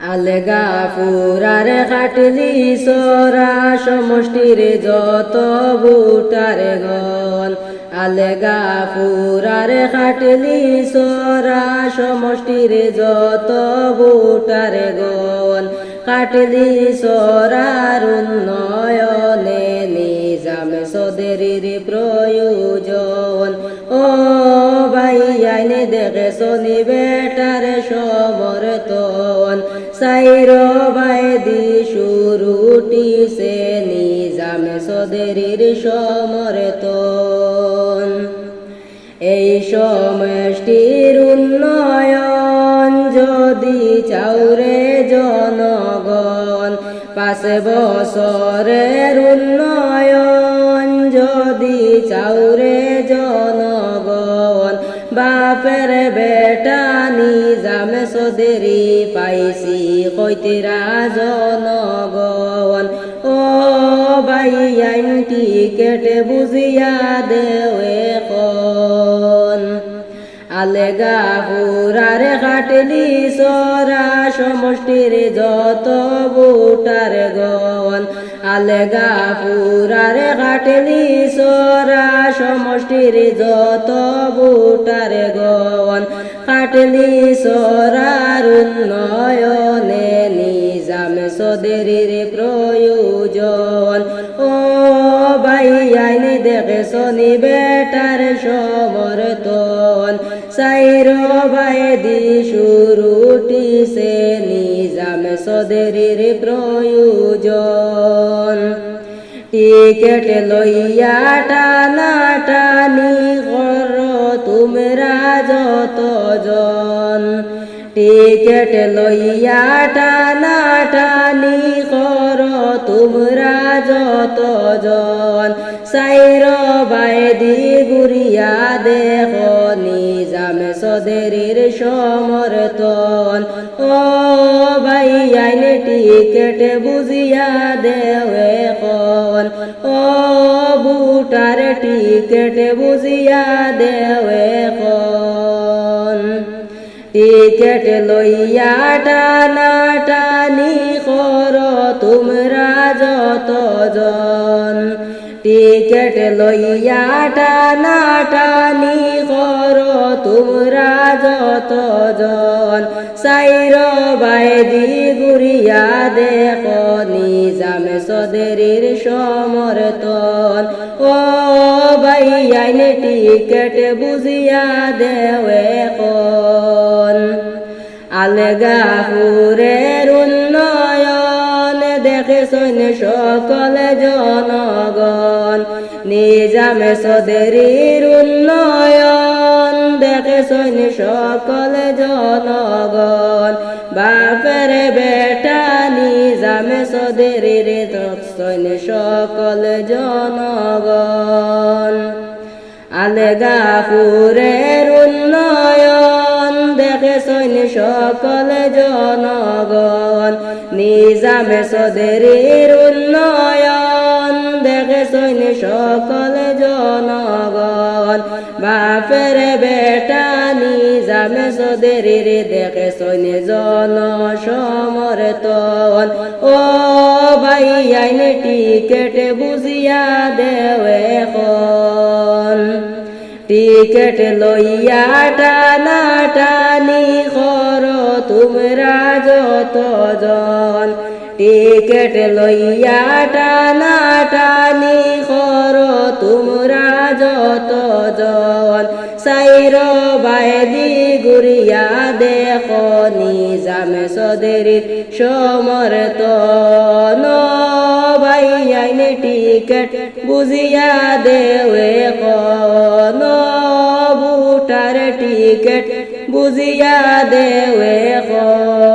আলগা ফুরার খাটলি সরা সমষ্টির যত বুটার গন আলগা ফুরার খাটলি সরা সমষ্টির যত বুটার গল কাটলি সরার উন্নয়নে নিজাম সদেরির প্রয়োজন। ও ভাই, আইনে দেখে শনি বেটার সমর্থন? সাইর ভাই দি শুরুটিছে নিজাম সদেরির সমর্থন। এই সমষ্টির উন্নয়ন যদি চাউরে জনগণ, পাঁচ বছরের উন্নয়ন যদি চাউরে জনগণ, বাপের সদেরি পাইছি কইতেরা জনগণ ও ভাই, আইনটি কেটে বুঝিয়া দেওয়ে খন আলেগা পুরার কাটলি সরা সমষ্টির যত বুটার গন আলেগা পুরার কাটলি সরা সমষ্টির যত বুটার গন কাটলি সরার উন্নয়নে নিজাম সদেরির প্রয়োজন। ও ভাই, আইনি দেখে শনি বেটার সমর্থন? সাইর ভাই দি শুরুটিছে নিজাম সদেরির প্রয়োজন। টিকেট লইয়া টানা টানি কর, তোমরা যত জন টিকেট লইয়া টানা টানি কর, তোমরা যত জন সাইর বাইদি গুরিয়া দেখ, নিজাম সদেরির সমর্থন। ও ভাই, আইনে টিকেট বুঝিয়া দেওয়ে খন ও বুটার টিকেট বুঝিয়া খন টিকেট লইয়া টানা টানি কর তোমরা যত জন। টিকেট লইয়া টানা টানি কর তোমরা যত জন সাইর বাইদি গুরিয়া দেখ নিজাম সদেরির সমর্থন। ও ভাই, আইনে টিকেট বুঝিয়া দেওয়ে খন আলগা ফুরের উন্নয়ন দেখে সকল জনগণ। নিজামে সদেরির উন্নয়ন দেখে সৈন্য সকল জনগণ? বাপের বেটা নিজামে সদেরির সৈন্য সকল জনগণ? আলগা ফুরের উন্নয়ন দেখে সৈন্য সকল জনগণ? নিজামে সদেরির উন্নয়ন দেখে সৈন্য সকল জনগণ। বাপের বেটা নিজামে দেখে সৈন্য জন সমর্থন ও ভাই, আইনে টিকেট বুঝিয়া দেওয়ে খন টিকেট লইয়া টানা টানি কর, তোমরা যত জন টিকেট লইয়া টানা টানি কর তোমরা যত জন সাইর বাইদি গুরিয়া দেখ নিজামে সদেরির সমর্থন ভাই আইনে টিকেট বুঝিয়া দেওয়ে কন। বুটার টিকেট বুঝিয়া দেওয়ে কন।